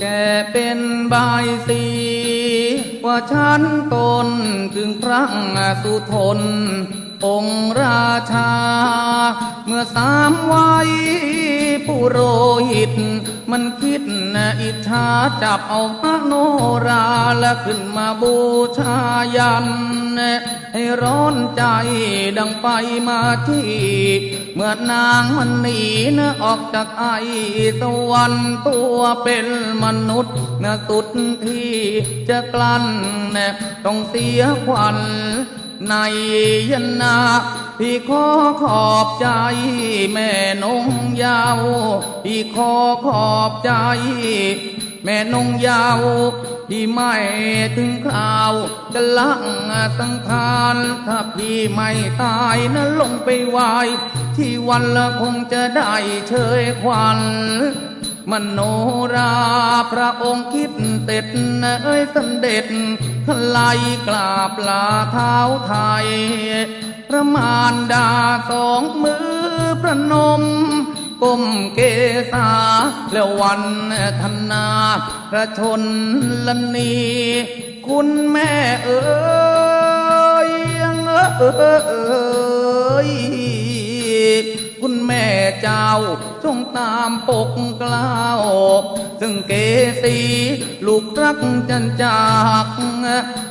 แกเป็นบายสีว่าฉันตนถึงพระสุทน องค์ราชา เมื่อสามวัยผู้โรหิต มันคิดนะอิจฉาจับเอาพระโนราและขึ้นมาบูชายัน ให้ร้อนใจดังไปมาที่ เมื่อนางมันหนีนะออกจากไอสวรรค์ตัวเป็นมนุษย์นะสุดที่จะกลั้นนะต้องเสียขวัญ ในยันนาพี่ขอขอบใจ แม่นงยาวพี่ขอขอบใจ แม่นงยาวพี่ไม่ถึงคราว จะลังสังขารถ้าพี่ไม่ตายนะลงไปไหวที่วันละคงจะได้เชยควัน มโนราพระองค์คิดเต็ดเอ้ยสันเด็จทลายกราบลาเท้าไทย พระมารดาสองมือประนมก้มเกษาแล้ววันธนาพระชนลนีคุณแม่เอ๋ยเอ๋ยคุณแม่เจ้า จงตามปกกล้าวซึ่งเกสีลูกรักจันจาก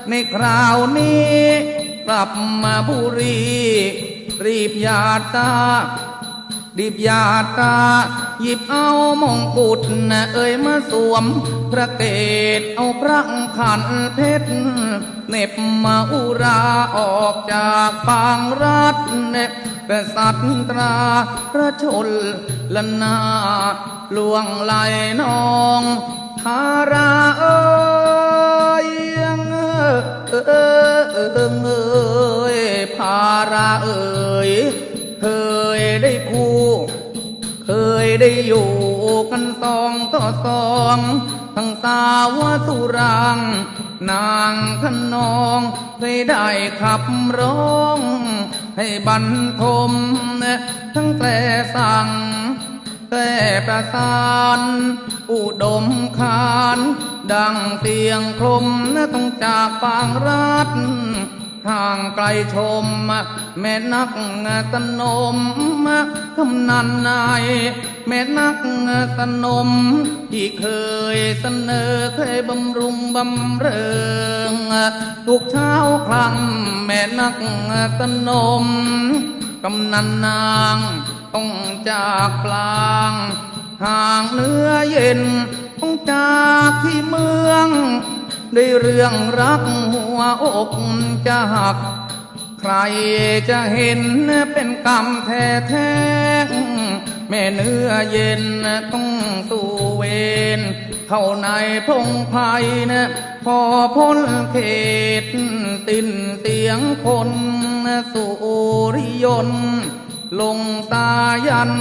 ในคราวนี้ กลับมาบุรี รีบหยาดตาดิบยาตา หยิบเอามงกุฎนะเอ่ยมาสวม พระเกศเอาพระขันเพชรเน็บมาอุราออกจากปางรัฐเน็บ กษัตริย์ตราพระชนลนาลวงไหลนองทาราเอ้ยเออเออเออเอยพาราเอ้ยเคยได้คู่เคยได้อยู่กันสองต่อสองทั้งสาวสุรังนางขนองได้ได้ขับร้อง ให้บรรทมทั้งแต่สั่งแต่ประสาน อุดมคาน ดังเตียงคลมต้องจากปางรัฐ ทางไกลชม แม่นักสนมคำนันนายแม่นักสนม ที่เคยเสนอเคยบำรุงบำเริงทุกเช้าครั้งแม่นักสนมกำนันนางต้องจากกลางห่างเนื้อเย็นต้องจากที่เมือง ด้เรื่องรักหัวอกจะหัก ใครจะเห็นเป็นกรรมแท้แท้แม่เนื้อเย็นต้องสู่เวรเข้าในพงไพนะพอพ้นเขตตินเสียงคนสุริยนลงตายัน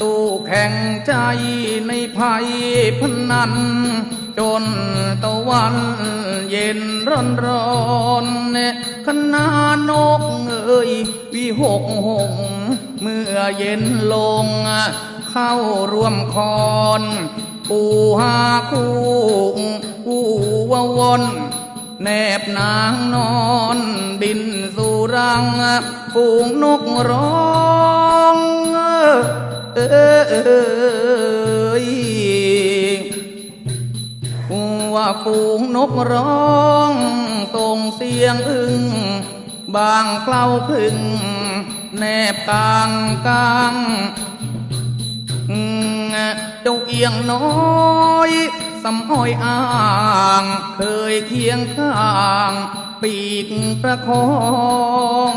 ตู้แข่งใจในภัยพนัน จนตะวันเย็นร้อนร้อนคณะนกเอ่ยวิหกหง เมื่อเย็นลง เข้าร่วมคอนปูหาคู่อูววนแนบนางนอนบินสู่รังฝูงนกร้อง เอย ฝูงนกร้องตรงเสียงอึงบางเคล้าคลึงแนบกลางกลางเจ้าเอียงน้อยสำอ้อยอ่างเคยเคียงข้าง ปีกประคอง